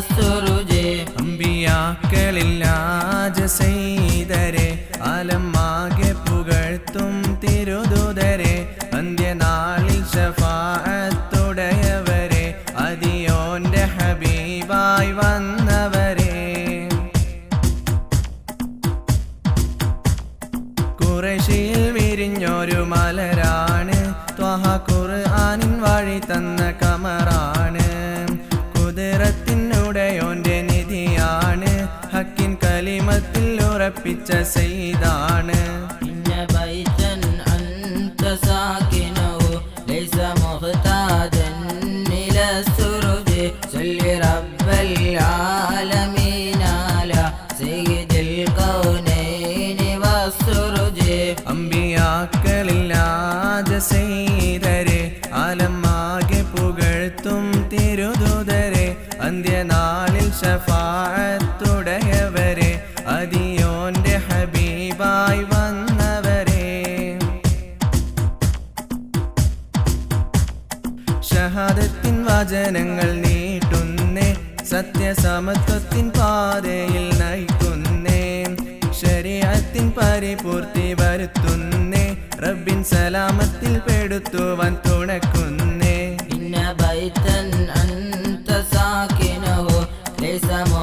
സുറുജെ അമ്പിയാക്കളിൽ രാജസൈതരെ അലമാകെ പുകഴ്ത്തും തിരുതുതരെ അന്ത്യനാളിൽ ഷഫാത്തുടയവരെ അതിയോന്റെ ഹബീബായി വന്നവരെ. കുറശിയിൽ വിരിഞ്ഞൊരു മലരാണ് ത്വഹ കുർ ആനിൻ വഴി തന്ന കലിമത്തിൽ ഉറപ്പിച്ച സെയ്താണ് അമ്പിയാക്കളില്ലാതെ ആലമാകെ പുകഴ്ത്തും തിരുതുതരെ അന്ത്യനാളിൽ ശഫാത്തു ഷഹാദത്തിൻ വചനങ്ങൾ നീട്ടുന്നേ സത്യസമത്വത്തിൻ പാതയിൽ നയിക്കുന്നേ ശരീരത്തിൻ പരിപൂർത്തി വരുത്തുന്നേ റബ്ബിൻ സലാമത്തിൽ പെടുത്തുവാൻ തുണക്കുന്നേ. പിന്നെ ബൈത്തൻ അന്തസാക്കിനോ സാക്കിനോ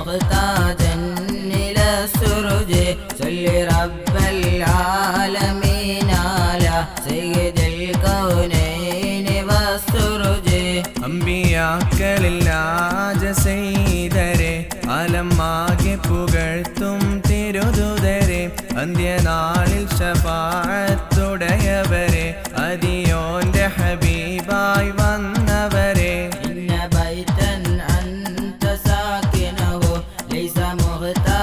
മാകെ പുകഴ്ത്തും തിരുതുതരെ അന്ത്യനാളിൽ ശപാത്തുടയവരെ അതിയോന്റെ ഹബീബായി വന്നവരെ. ഇന്ന ബൈതൻ അന്ത ലൈസ മുഹ്താ